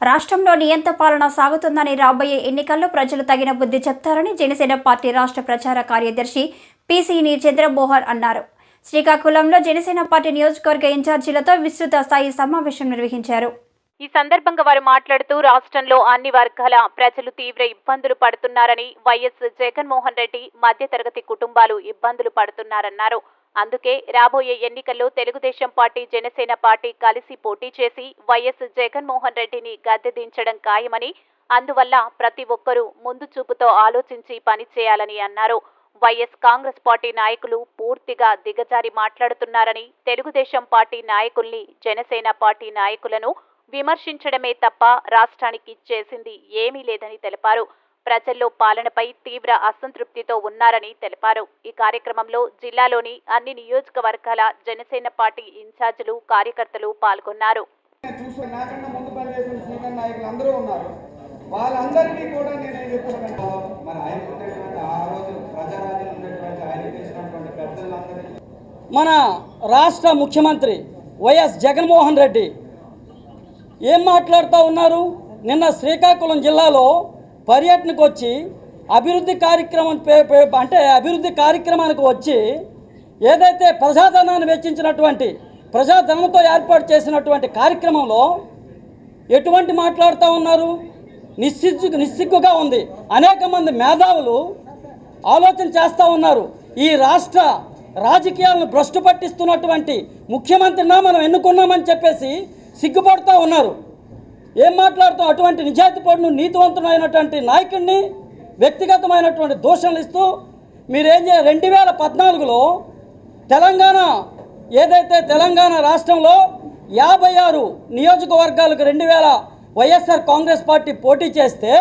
రాష్ట్రంలో నియంత పాలన సాగుతుందని రాబోయే ఎన్నికల్లో ప్రజలు తగిన బుద్ధి చెప్తారని జనసేన పార్టీ రాష్ట్ర ప్రచార కార్యదర్శి పీసీని చంద్రమోహన్ అన్నారు. శ్రీకాకుళంలో జనసేన పార్టీ నియోజకవర్గ ఇన్ఛార్జీలతో విస్తృత స్థాయి సమావేశం నిర్వహించారు. ఈ సందర్భంగా వారు మాట్లాడుతూ రాష్ట్రంలో అన్ని వర్గాల ప్రజలు తీవ్ర ఇబ్బందులు పడుతున్నారని వైఎస్ జగన్మోహన్ రెడ్డి మధ్యతరగతి కుటుంబాలు ఇబ్బందులు పడుతున్నారన్నారు. అందుకే రాబోయే ఎన్నికల్లో తెలుగుదేశం పార్టీ జనసేన పార్టీ కలిసి పోటీ చేసి వైఎస్ జగన్మోహన్ రెడ్డిని గద్దె దించడం ఖాయమని అందువల్ల ప్రతి ఒక్కరూ ముందు చూపుతో ఆలోచించి పనిచేయాలని అన్నారు. వైఎస్ కాంగ్రెస్ పార్టీ నాయకులు పూర్తిగా దిగజారి మాట్లాడుతున్నారని తెలుగుదేశం పార్టీ నాయకుల్ని జనసేన పార్టీ నాయకులను విమర్శించడమే తప్ప రాష్ట్రానికి చేసింది ఏమీ లేదని తెలిపారు. ప్రజల్లో పాలనపై తీవ్ర అసంతృప్తితో ఉన్నారని తెలిపారు. ఈ కార్యక్రమంలో జిల్లాలోని అన్ని నియోజకవర్గాల జనసేన పార్టీ ఇన్ఛార్జీలు కార్యకర్తలు పాల్గొన్నారు. కూడా నేను చెప్తున్నాను మరి ఆయన ఆ రోజు ప్రజారాజ్యం ఉన్నటువంటి ఆయన చేసినటువంటి పెద్దలందరికీ మన రాష్ట్ర ముఖ్యమంత్రి వైఎస్ జగన్మోహన్ రెడ్డి ఏం మాట్లాడుతూ ఉన్నారు? నిన్న శ్రీకాకుళం జిల్లాలో పర్యటనకు వచ్చి అభివృద్ధి కార్యక్రమం పే- పే- అంటే అభివృద్ధి కార్యక్రమానికి వచ్చి ఏదైతే ప్రజాధనాన్ని వెచ్చించినటువంటి ప్రజాధనంతో ఏర్పాటు చేసినటువంటి కార్యక్రమంలో ఎటువంటి మాట్లాడుతూ ఉన్నారు? నిస్సిగ్గు నిస్సిగ్గుగా ఉంది. అనేక మంది మేధావులు ఆలోచన చేస్తూ ఉన్నారు. ఈ రాష్ట్ర రాజకీయాలను భ్రష్టు పట్టిస్తున్నటువంటి ముఖ్యమంత్రినా మనం ఎన్నుకున్నామని చెప్పేసి సిగ్గుపడుతూ ఉన్నారు. ఏం మాట్లాడుతూ అటువంటి నిజాయితీపడును నీతివంతుడైనటువంటి నాయకుడిని వ్యక్తిగతమైనటువంటి దూషణలు ఇస్తూ మీరేం చేయ రెండు వేల పద్నాలుగులో తెలంగాణ ఏదైతే తెలంగాణ రాష్ట్రంలో యాభై ఆరు నియోజకవర్గాలకు రెండు వేల వైఎస్ఆర్ కాంగ్రెస్ పార్టీ పోటీ చేస్తే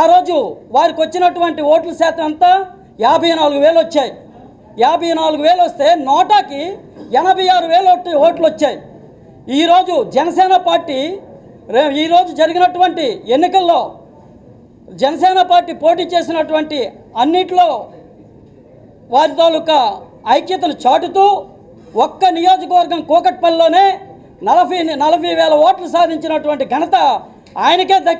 ఆ రోజు వారికి వచ్చినటువంటి ఓట్ల శాతం అంతా యాభై నాలుగు వేలు వచ్చాయి. యాభై నాలుగు వేలు వస్తే నోటాకి ఎనభై ఆరు వేలు ఓట్లు ఓట్లు వచ్చాయి. ఈరోజు జనసేన పార్టీ రే ఈరోజు జరిగినటువంటి ఎన్నికల్లో జనసేన పార్టీ పోటీ చేసినటువంటి అన్నిట్లో వారి తాలూకా ఐక్యతను చాటుతూ ఒక్క నియోజకవర్గం కూకట్పల్లిలోనే నలభై నలభై వేల ఓట్లు సాధించినటువంటి ఘనత ఆయనకే దక్కింది.